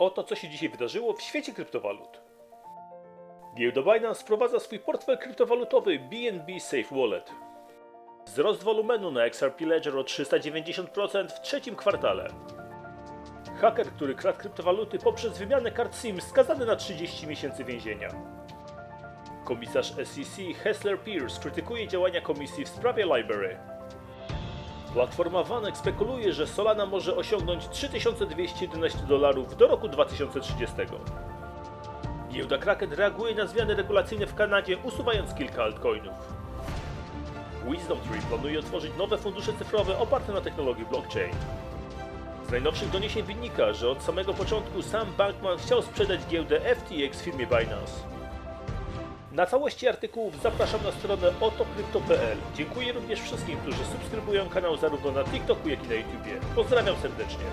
Oto co się dzisiaj wydarzyło w świecie kryptowalut. Giełda Binance wprowadza swój portfel kryptowalutowy BNB Safe Wallet. Wzrost wolumenu na XRP Ledger o 390% w trzecim kwartale. Haker, który kradł kryptowaluty poprzez wymianę kart SIM skazany na 30 miesięcy więzienia. Komisarz SEC Hessler Pierce krytykuje działania komisji w sprawie Library. Platforma Vanek spekuluje, że Solana może osiągnąć 3211 dolarów do roku 2030. Giełda Kraken reaguje na zmiany regulacyjne w Kanadzie, usuwając kilka altcoinów. Wisdom Tree planuje otworzyć nowe fundusze cyfrowe oparte na technologii blockchain. Z najnowszych doniesień wynika, że od samego początku sam Bankman chciał sprzedać giełdę FTX firmie Binance. Na całości artykułów zapraszam na stronę otokrypto.pl. Dziękuję również wszystkim, którzy subskrybują kanał zarówno na TikToku, jak i na YouTubie. Pozdrawiam serdecznie.